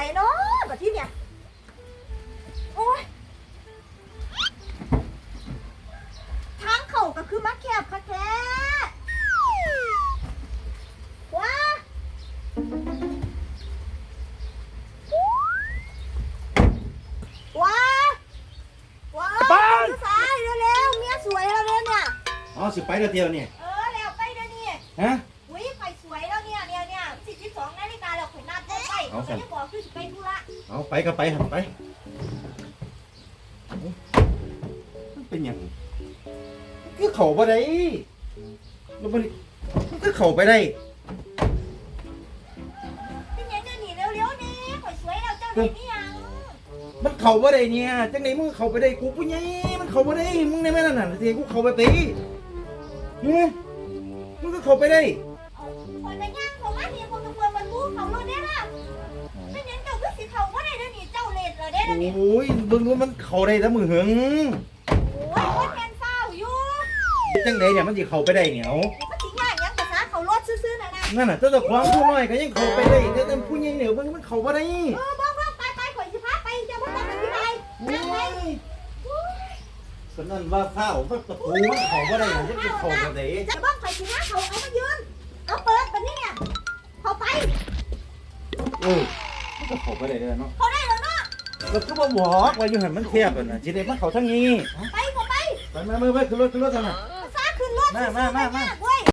ส่เนาะแบบที่เนี่ย โอ้ยทางเขาก็คือมักแคบค่ะแท้ว้าว้าว้าบ้าน สายเร็วๆเมียสวยแล้วเนี่ยเนี่ยอ๋อสิไปแล้วเดียวนี่ เออแล้วไปเดี๋ยวนี้ฮะ เอาเขาสั่นจะบอกคือสิไปธุระเอาไปก็ไปหันไปเอามันเป็นหยังมันคือเข้าบ่ได้แล้วมันมันคือเข้าไปได้เป็นยังจะหนีเร็วๆนี่ข่อยสวยแล้วเจ้าเห็นนี่ยังมันเข้าบ่ได้เนี่ยจังไดมึงเข้าไปได้กูผู้ใหญ่มันเข้าบ่ได้มึงในแม่นั่นน่ะสิกูเข้าไปตีเนี่ยมึงก็เข้าไปได้เอาข่อยไปย่างเขามาเนี่ยคน โอ้ยเบิ่งดูมันเข้าได้แต่มือหึงโอ้ยคนแทนเฝ้าอยู่จังไดเนี่ยมันสิเข้าไปได้เนี่ยเอามันสิย่างยังภาษาเขารถซื่อๆน่ะนะนั่นน่ะเจ้าตัวความผู้น้อยก็ยังเข้าไปได้แต่แต่ผู้ใหญ่เนี่ยมันมันเข้าบ่ได้เออบ้าๆไปไปข่อยสิพาไปเจ้าพ่อต้องไปไปโอ้นั่งไปยก็นั่นว่าข้าวมันประตูมันเข้าบ่ได้น่ะจะเข้าบ่ได้จะบ้องข่อยสินะเขาเอามายืนเอาเปิดแบบนี้เนี่ยเขาไปเออมันก็เข้าบ่ได้เด้อเนาะเขาได้ แล้วเนาะแล้วก็บ่บอกว่าอยู่หั่นมันแคบอะน่ะสิได้มาเข้าทางนี้ ไปเขาไปไปมาเมื่อไปขึ้นรถขึ้นรถซั่นน่ะภาษาขึ้นรถมามามามาว้